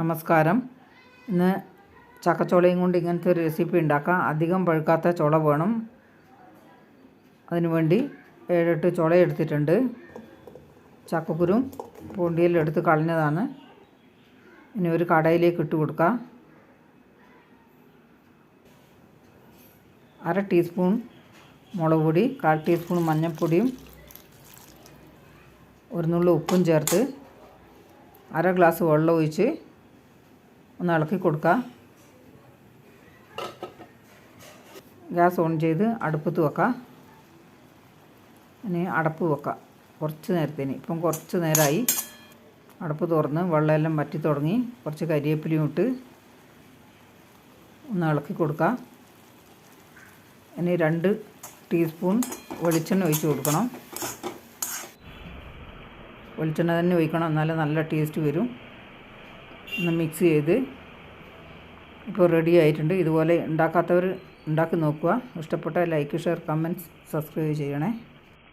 നമസ്കാരം. ഇന്ന് ചക്കച്ചോളയും കൊണ്ട് ഇങ്ങനത്തെ ഒരു റെസിപ്പി ഉണ്ടാക്കാം. അധികം പഴുക്കാത്ത ചോള വേണം. അതിനുവേണ്ടി ഏഴെട്ട് ചുള എടുത്തിട്ടുണ്ട്. ചക്കക്കുരും പൂണ്ടിയെല്ലാം എടുത്ത് കളഞ്ഞതാണ്. ഇനി ഒരു കടയിലേക്ക് ഇട്ട് കൊടുക്കാം. അര ടീസ്പൂൺ മുളക് പൊടി കാൽ ടീസ്പൂൺ മഞ്ഞൾപ്പൊടിയും ഒരു നുള്ളു ഉപ്പും ചേർത്ത് അര ഗ്ലാസ് വെള്ളം ഒഴിച്ച് ഒന്ന് ഇളക്കി കൊടുക്കുക ഗ്യാസ് ഓൺ ചെയ്ത് അടുപ്പത്ത് വെക്കാം. ഇനി അടപ്പ് വെക്കാം. കുറച്ച് നേരത്തേന്. ഇപ്പം കുറച്ച് നേരമായി അടപ്പ് തുറന്ന് വെള്ളമെല്ലാം വറ്റി തുടങ്ങി. കുറച്ച് കരിവേപ്പിലയും ഇട്ട് ഒന്ന് ഇളക്കി കൊടുക്കാം. ഇനി രണ്ട് ടീസ്പൂൺ വെളിച്ചെണ്ണ ഒഴിച്ച് കൊടുക്കണം. വെളിച്ചെണ്ണ തന്നെ ഒഴിക്കണം. എന്നാലേ നല്ല ടേസ്റ്റ് വരും. ഒന്ന് മിക്സ് ചെയ്ത് ഇപ്പോൾ റെഡി ആയിട്ടുണ്ട്. ഇതുപോലെ ഉണ്ടാക്കാത്തവർ ഉണ്ടാക്കി നോക്കുക. ഇഷ്ടപ്പെട്ട ലൈക്ക് ഷെയർ കമന്റ്സ് സബ്സ്ക്രൈബ് ചെയ്യണേ.